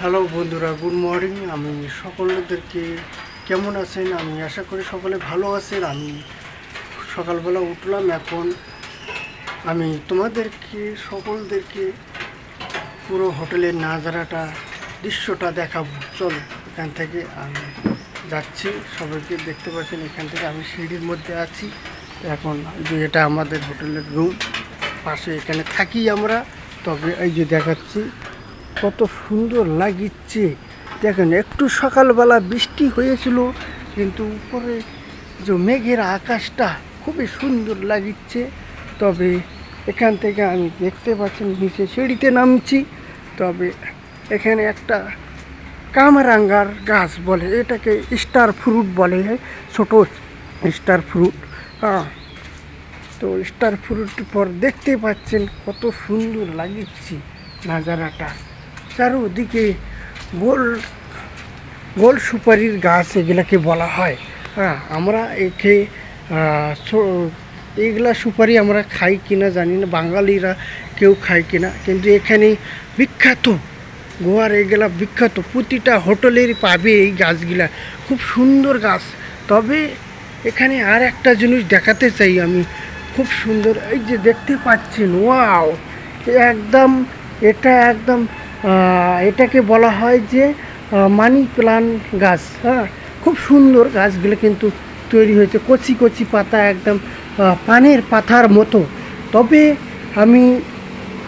Hello বন্ধুরা good morning আমি সকলদেরকে কেমন আছেন? আমি আশা করি সকলে ভালো আছেন। আমি সকালবেলা উঠলাম এখন। আমি তোমাদেরকে, সকলদেরকে পুরো হোটেলের নাজারাটা, দৃশ্যটা দেখাবো। চলো, এখান থেকে আমি যাচ্ছি। সবাইকে দেখতে পাচ্ছেন, এখান থেকে আমি সিঁড়ির মধ্যে আছি। এখন যে এটা আমাদের হোটেলের রুম পাশে এখানে থাকি আমরা। তবে এই যে দেখাচ্ছি কত সুন্দর লাগিচ্ছে। দেখেন, একটু সকালবেলা বৃষ্টি হয়েছিল, কিন্তু উপরে যে মেঘের আকাশটা খুবই সুন্দর লাগিচ্ছে। তবে এখান থেকে আমি দেখতে পাচ্ছেন, নিচে সিঁড়িতে নামছি। তবে এখানে একটা কামরাঙ্গার গাছ বলে, এটাকে স্টার ফ্রুট বলে, ছোট স্টার ফ্রুট। হ্যাঁ তো স্টার ফ্রুট পর দেখতে পাচ্ছেন কত সুন্দর লাগিচ্ছে নাজারাটা। চারোদিকে গোল গোল সুপারির গাছ এগুলাকে বলা হয়। হ্যাঁ আমরা একে এইগুলা সুপারি আমরা খাই কিনা জানি না, বাঙালিরা কেউ খায় কিনা। কিন্তু এখানে বিখ্যাত গোয়ার এগুলা বিখ্যাত, প্রতিটা হোটেলের পাবে এই গাছগুলা। খুব সুন্দর গাছ। তবে এখানে আর একটা জিনিস দেখাতে চাই আমি, খুব সুন্দর। এই যে দেখতে পাচ্ছেন, ওয়াও! একদম, এটা একদম এটাকে বলা হয় যে মানি প্লান্ট গাছ হ্যাঁ? খুব সুন্দর গাছগুলো কিন্তু তৈরি হয়েছে, কচি কচি পাতা একদম পানের পাতার মতো। তবে আমি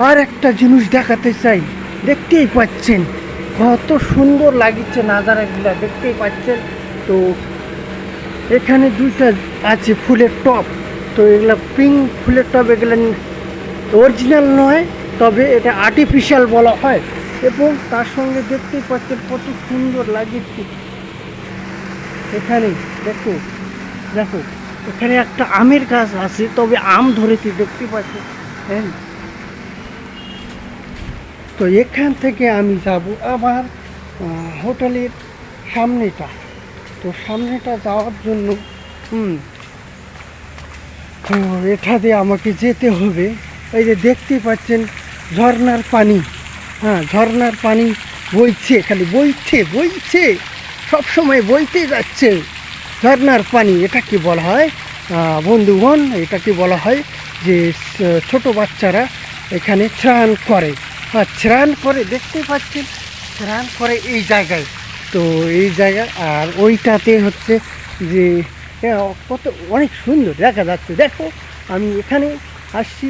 আর একটা জিনিস দেখাতে চাই, দেখতেই পাচ্ছেন, কত সুন্দর লাগিচ্ছে নাজারাগুলা, দেখতেই পাচ্ছেন? তো এখানে দুইটা আছে ফুলের টপ তো এগুলো পিঙ্ক ফুলের টপ এগুলো অরিজিনাল নয়, তবে এটা আর্টিফিশিয়াল বলা হয়। এবং তার সঙ্গে দেখতেই পাচ্ছেন কত সুন্দর লাগিচ্ছে এখানে দেখো দেখো, এখানে একটা আমের গাছ আছে, তবে আম ধরেছি, দেখতে পাচ্ছি হ্যাঁ। তো এখান থেকে আমি যাব আবার হোটেলের সামনেটা। তো সামনেটা যাওয়ার জন্য, হুম, তো এটা দিয়ে আমাকে যেতে হবে। এই যে দেখতে পাচ্ছেন, ঝর্নার পানি। হ্যাঁ ঝর্নার পানি বইছে খালি, বইছে বইছে, সব সময় বইতে যাচ্ছে ঝর্নার পানি। এটাকে বলা হয়? বন্ধুগণ এটাকে বলা হয় যে ছোট বাচ্চারা এখানে স্নান করে। হ্যাঁ স্নান করে, দেখতে পাচ্ছেন, স্নান করে এই জায়গায়। তো এই জায়গা, আর ওইটাতে হচ্ছে যে কত, অনেক সুন্দর দেখা যাচ্ছে। দেখো, আমি এখানে আসছি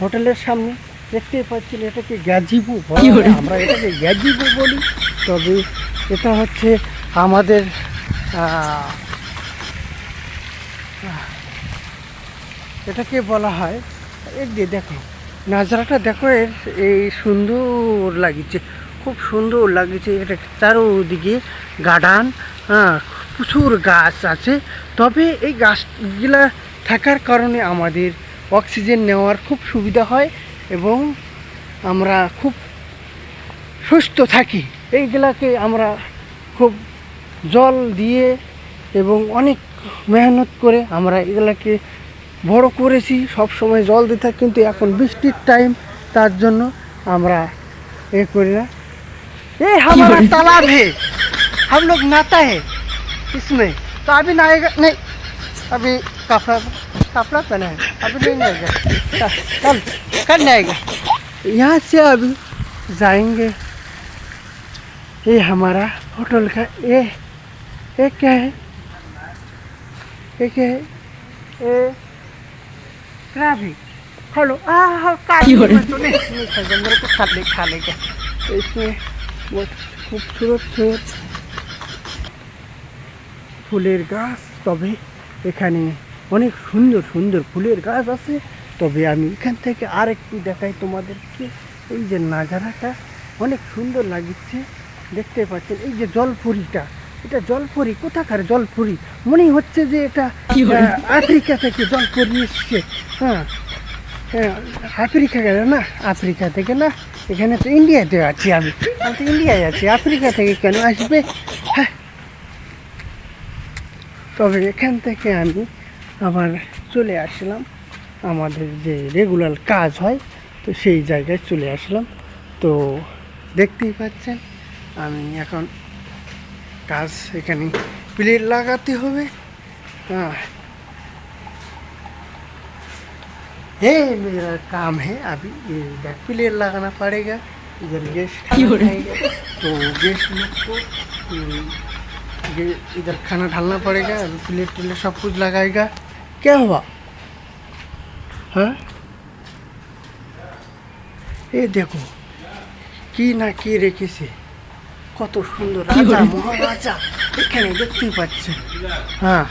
হোটেলের সামনে। দেখতে পাচ্ছেন এটাকে হয়। আমরা এটাকে গ্যাজিবু বলি। তবে এটা হচ্ছে আমাদের এটাকে বলা হয় এই দিয়ে দেখো নাজারাটা দেখো এর এই সুন্দর লাগিছে খুব সুন্দর লাগিছে এটা চারোদিকে গার্ডান হ্যাঁ প্রচুর গাছ আছে। তবে এই গাছগুলা থাকার কারণে আমাদের অক্সিজেন নেওয়ার খুব সুবিধা হয়। এবং আমরা খুব সুস্থ থাকি এইগুলাকে আমরা খুব জল দিয়ে এবং অনেক মেহনত করে আমরা এগুলাকে বড় করেছি সব সময় জল দিতে হয়, কিন্তু এখন বৃষ্টির টাইম তার জন্য আমরা এ করি না ये हमारा तालाब है हम लोग नहाता है इसमें तो अभी नहाएगा नहीं अभी कपड़ा कपड़ा पहना है अभी नहीं नहाएगा कल कल नहाएगा यहाँ से अभी जाएंगे ये हमारा होटल का ये ये क्या है ये क्या है ये क्राबी हेलो आ हाँ काट तो नहीं नहीं खाएगा मेरे को खा ले खा लेगा तो इसमें बहुत खूबसूरत खूबसूरत ফুলের গাছ তবে এখানে অনেক সুন্দর সুন্দর ফুলের গাছ আছে তবে আমি এখান থেকে আর একটু দেখাই তোমাদেরকে। এই যে নাজারাটা অনেক সুন্দর লাগছে। দেখতে পাচ্ছেন এই যে জলপুরিটা এটা জলপুরি কোথাকার জলপুরি? মনে হচ্ছে যে এটা আফ্রিকা থেকে জলপুরি এসছে। হ্যাঁ হ্যাঁ আফ্রিকা গেল না আফ্রিকা থেকে না এখানে তো ইন্ডিয়াতে আছি আমি। আমি তো ইন্ডিয়ায় আছি আফ্রিকা থেকে কেন আসবে? হ্যাঁ। তবে এখান থেকে আমি আবার চলে আসলাম। আমাদের যে রেগুলার কাজ হয় তো সেই জায়গায় চলে আসলাম তো দেখতেই পাচ্ছেন আমি এখন কাজ এখানে প্লেট লাগাতে হবে हाँ ये मेरा काम है अभी ये इधर प्लेट लगाना पड़ेगा इधर गेस्ट खाना खाएगा तो गेस्ट लोग को हम्म, ये इधर खाना डालना पड़ेगा अभी प्लेट प्लेट सब कुछ लगाएगा क्या हुआ হ্যাঁ? এ দেখো কি না কি রেখেছে। কত সুন্দর রাজা মহারাজা এখানে দেখতেই পাচ্ছে হ্যাঁ।